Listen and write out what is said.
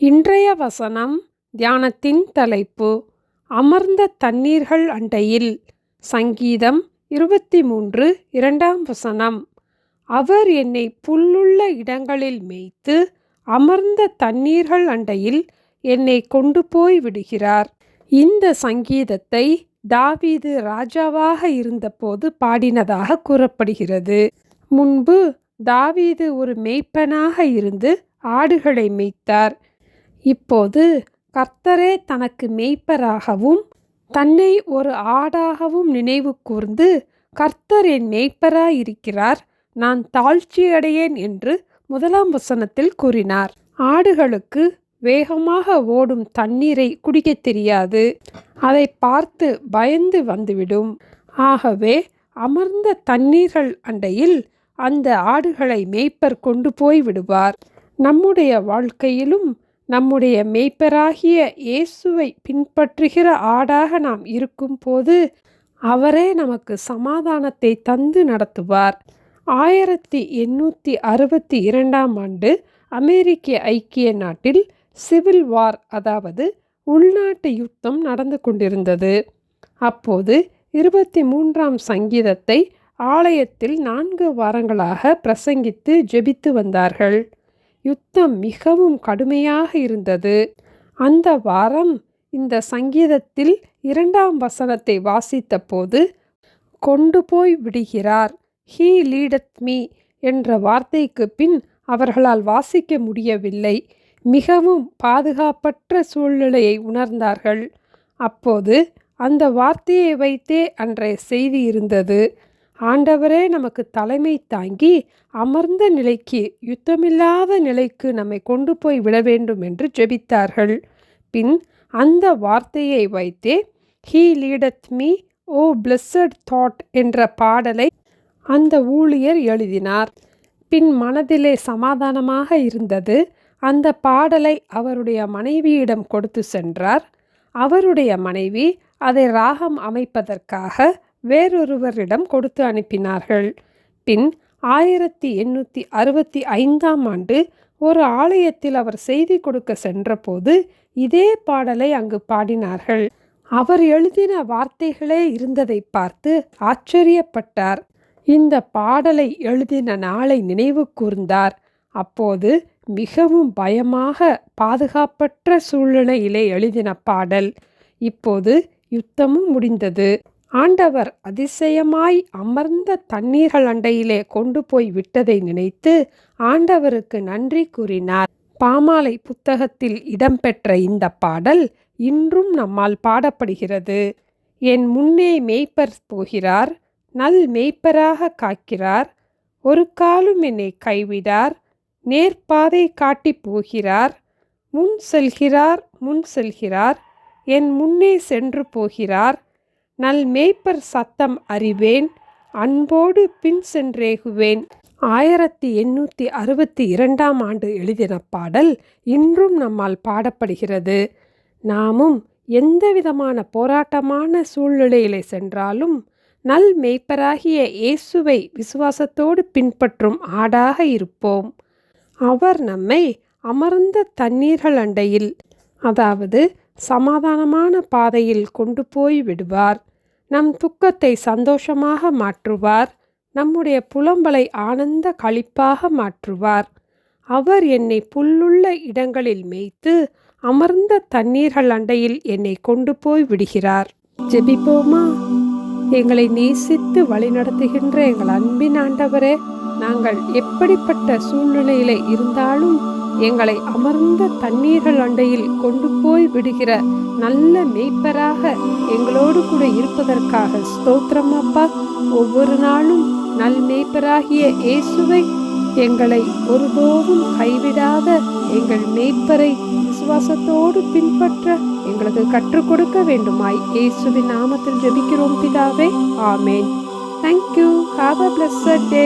இன்றைய வசனம் தியானத்தின் தலைப்பு அமர்ந்த தண்ணீர்கள் அண்டையில். சங்கீதம் இருபத்தி மூன்று இரண்டாம் வசனம். அவர் என்னை புல்லுள்ள இடங்களில் மேய்த்து அமர்ந்த தண்ணீர்கள் அண்டையில் என்னை கொண்டு போய் விடுகிறார். இந்த சங்கீதத்தை தாவீது ராஜாவாக இருந்தபோது பாடினதாக கூறப்படுகிறது. முன்பு தாவீது ஒரு மேய்ப்பனாக இருந்து ஆடுகளை மேய்த்தார். இப்போது கர்த்தரே தனக்கு மேய்ப்பராகவும் தன்னை ஒரு ஆடாகவும் நினைவு கூர்ந்து கர்த்தர் என் மேய்ப்பராயிருக்கிறார் நான் தாழ்ச்சியடையேன் என்று முதலாம் வசனத்தில் கூறினார். ஆடுகளுக்கு வேகமாக ஓடும் தண்ணீரை குடிக்கத் தெரியாது அதை பார்த்து பயந்து வந்துவிடும். ஆகவே அமர்ந்த தண்ணீர்கள் அண்டையில் அந்த ஆடுகளை மேய்ப்பர் கொண்டு போய் விடுவார். நம்முடைய வாழ்க்கையிலும் நம்முடைய மேய்ப்பராகிய இயேசுவை பின்பற்றுகிற ஆடாக நாம் இருக்கும்போது அவரே நமக்கு சமாதானத்தை தந்து நடத்துவார். ஆயிரத்தி எண்ணூற்றி அறுபத்தி இரண்டாம் ஆண்டு அமெரிக்க ஐக்கிய நாட்டில் சிவில் வார் அதாவது உள்நாட்டு யுத்தம் நடந்து கொண்டிருந்தது. அப்போது இருபத்தி மூன்றாம் சங்கீதத்தை ஆலயத்தில் நான்கு வாரங்களாக பிரசங்கித்து ஜெபித்து வந்தார்கள். யுத்தம் மிகவும் கடுமையாக இருந்தது. அந்த வாரம் இந்த சங்கீதத்தில் இரண்டாம் வசனத்தை வாசித்த போது கொண்டு போய் விடுகிறார். ஹீ லீடத் மீ என்ற வார்த்தைக்கு பின் அவர்களால் வாசிக்க முடியவில்லை. மிகவும் பாதுகாப்பற்ற சூழ்நிலையை உணர்ந்தார்கள். அப்போது அந்த வார்த்தையை வைத்தே அன்றைய செய்தி இருந்தது. ஆண்டவரே நமக்கு தலைமை தாங்கி அமர்ந்த நிலைக்கு யுத்தமில்லாத நிலைக்கு நம்மை கொண்டு போய் விட வேண்டும் என்று ஜெபித்தார்கள். பின் அந்த வார்த்தையை வைத்தே he leadeth me O blessed thought என்ற பாடலை அந்த ஊழியர் எழுதினார். பின் மனதிலே சமாதானமாக இருந்தது. அந்த பாடலை அவருடைய மனைவியிடம் கொடுத்து சென்றார். அவருடைய மனைவி அதை ராகம் அமைப்பதற்காக வேறொருவரிடம் கொடுத்து அனுப்பினார்கள். பின் ஆயிரத்தி எண்ணூற்றி அறுபத்தி ஐந்தாம் ஆண்டு ஒரு ஆலயத்தில் அவர் செய்தி கொடுக்க சென்றபோது இதே பாடலை அங்கு பாடினார்கள். அவர் எழுதின வார்த்தைகளே இருந்ததை பார்த்து ஆச்சரியப்பட்டார். இந்த பாடலை எழுதின நாளை நினைவு கூர்ந்தார். அப்போது மிகவும் பயமாக பாதுகாப்பற்ற சூழ்நிலையிலே எழுதின பாடல். இப்போது யுத்தமும் முடிந்தது. ஆண்டவர் அதிசயமாய் அமர்ந்த தண்ணீர்கள் அண்டையிலே கொண்டு போய் விட்டதை நினைத்து ஆண்டவருக்கு நன்றி கூறினார். பாமாலை புத்தகத்தில் இடம்பெற்ற இந்த பாடல் இன்றும் நம்மால் பாடப்படுகிறது. என் முன்னே மேய்ப்பர் போகிறார் நல் மேய்ப்பராக காக்கிறார் ஒரு காலும் என்னை கைவிடார் நேர்பாதை காட்டி போகிறார் முன் செல்கிறார் முன் செல்கிறார் என் முன்னே சென்று போகிறார் நல் மேய்ப்பர் சத்தம் அறிவேன் அன்போடு பின் சென்றேகுவேன். ஆயிரத்தி எண்ணூற்றி அறுபத்தி இரண்டாம் ஆண்டு எழுதின பாடல் இன்றும் நம்மால் பாடப்படுகிறது. நாமும் எந்த விதமான போராட்டமான சூழ்நிலையிலே சென்றாலும் நல் மேய்ப்பராகிய இயேசுவை விசுவாசத்தோடு பின்பற்றும் ஆடாக இருப்போம். அவர் நம்மை அமர்ந்த தண்ணீர்கள் அண்டையில் அதாவது சமாதானமான பாதையில் கொண்டு போய் விடுவார். நம் துக்கத்தை சந்தோஷமாக மாற்றுவார். நம்முடைய புலம்பலை ஆனந்த களிப்பாக மாற்றுவார். அவர் என்னை புல்லுள்ள இடங்களில் மேய்த்து அமர்ந்த தண்ணீர்கள் அண்டையில் என்னை கொண்டு போய் விடுகிறார். ஜெபிப்போமா? எங்களை நேசித்து வழிநடத்துகின்ற எங்கள் அன்பின் ஆண்டவரே நாங்கள் எப்படிப்பட்ட சூழ்நிலையில இருந்தாலும் எங்களை அமர்ந்த தண்ணீர்கள் அண்டையில் கொண்டு போய் விடுகிற நல்ல மெய்ப்பராக எங்களோடு கூட இருப்பதற்காக ஸ்தோத்திரம் அப்பா. ஒவ்வொரு நாளும் நல் மெய்ப்பராகிய இயேசுவை எங்களை ஒருபோதும் கைவிடாத எங்கள் மெய்ப்பரை விசுவாசத்தோடு பின்பற்ற எங்களுக்கு கற்றுக் கொடுக்க வேண்டுமாய். இயேசுவின் நாமத்தில் ஜெபிக்கிறோம் பிதாவே. ஆமேன். Thank you have a blessed day